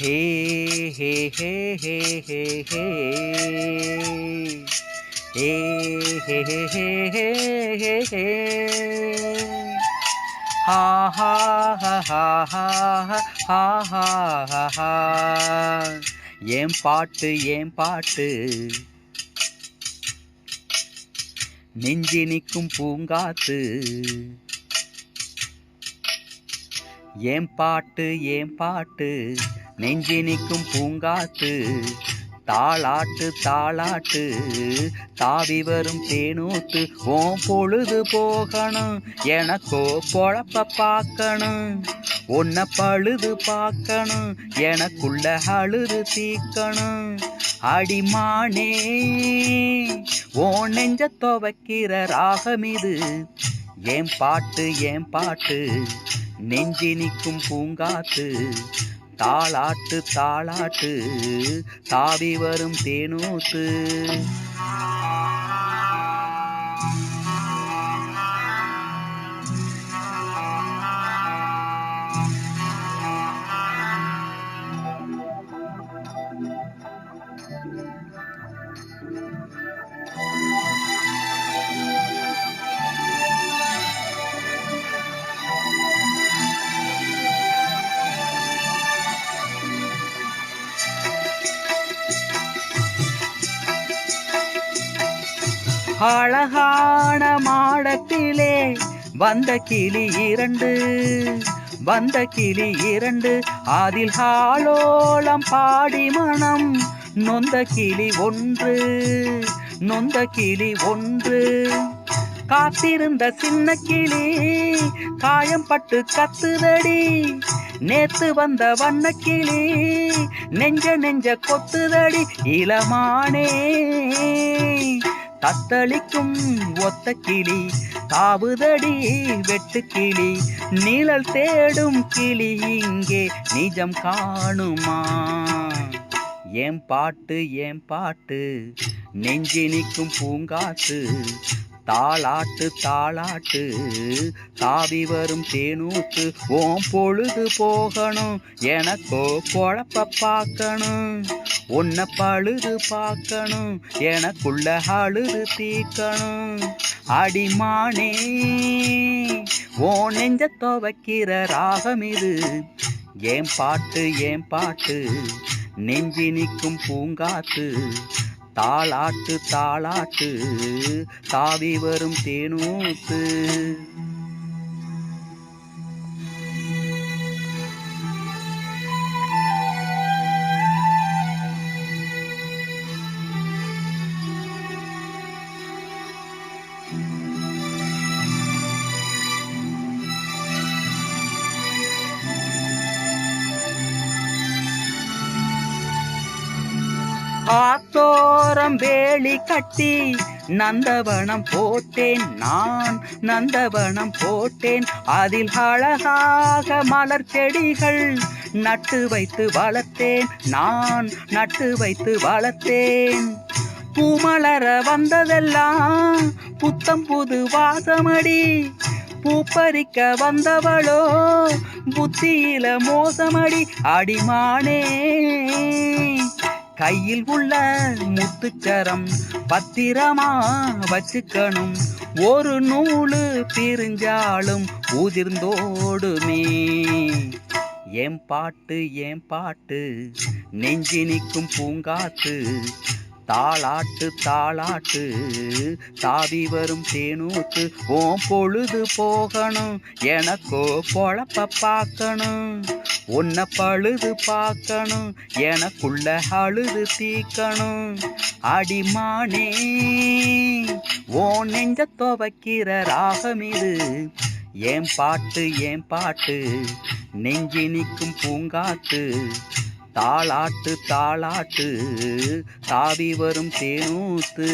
ஹே ஹே ஹே ஹே ஹே ஹே. ஹே ஹே ஹே ஹே ஹே ஹே ஹா. ஹா ஹா ஹா ஹா ஹா ஹா ஹா ஹா ஏன் பாட்டு ஏன் பாட்டு? நெஞ்சி நிற்கும் பூங்காத்து. ஏன் பாட்டு ஏன் பாட்டு? நெஞ்சி நிற்கும் பூங்காத்து தாளாட்டு தாளாட்டு தாவி வரும் தேனூத்து ஓம் பொழுது போகணும் எனக்கோ பொழப்ப பார்க்கணும் உன்னை பழுது பார்க்கணும் எனக்குள்ள அழுது தீக்கணும். அடிமானே ஓ நெஞ்ச துவைக்கிற ராகம் இது ஏன் பாட்டு ஏன் பாட்டு நெஞ்சி நிற்கும் பூங்காத்து தாளாட்டு தாளாட்டு தாவி வரும் தேனூத்து. அழகான மாடத்திலே வந்த கிளி இரண்டு வந்த கிளி இரண்டு அதில் ஹாலோலம் பாடி மனம் நொந்த கிளி ஒன்று நொந்த கிளி ஒன்று. காத்திருந்த சின்ன கிளி காயம் பட்டு கத்துதடி நேத்து வந்த வண்ண கிளி நெஞ்ச நெஞ்ச கொத்துதடி இளமானே. தத்தளிக்கும் ஒத்த கிளி காவுதடி வெட்டு கிளி நிழல் தேடும் கிளி இங்கே நிஜம் காணுமா? ஏன் பாட்டு ஏன் பாட்டு? நெஞ்சி நிற்கும் பூங்காத்து தாளாட்டு தாளாட்டு தாவி வரும் தேனூத்து ஓம் பொழுது போகணும் எனக்கோ பொழப்ப பார்க்கணும் உன்னை பழுது பார்க்கணும் எனக்குள்ள அழுது தீக்கணும் அடிமானே ஓ நெஞ்ச துவைக்கிற ராகம் இது. ஏன் பாட்டு ஏன் பாட்டு? நெஞ்சி நிற்கும் பூங்காத்து தாளாட்டு தாளாட்டு தாவி வரும் தேனூத்து. ஆத்தோரம் வேலி கட்டி நந்தவனம் போட்டேன் நான் நந்தவனம் போட்டேன் அதில் அழகாக மலர் செடிகள் நட்டு வைத்து வளர்த்தேன். நான் நட்டு வைத்து வளர்த்தேன். பூமலர வந்ததெல்லாம் புத்தம் புது வாசமடி. பூப்பறிக்க வந்தவளோ புத்தியில மோசமடி. அடிமானே. கையில் உள்ள முத்துச்சரம் பத்திரமா வச்சுக்கணும். ஒரு நூலு பிரிஞ்சாலும் உதிர்ந்தோடுமே. என் பாட்டு என் பாட்டு? நெஞ்சி நிற்கும் பூங்காத்து. தாளாட்டு தாளாட்டு. தாவி வரும் தேனூத்து ஓம் பொழுது போகணும். எனக்கோ பொழப்ப பார்க்கணும். உன்னை பழுது பார்க்கணும் எனக்குள்ள அழுது தீக்கணும். அடிமானே ஓ நெஞ்ச துவைக்கிற ராகம் இது. ஏன் பாட்டு ஏன் பாட்டு? நெஞ்சி நிற்கும் பூங்காத்து தாளாட்டு தாளாட்டு தாவி வரும் தேனூத்து.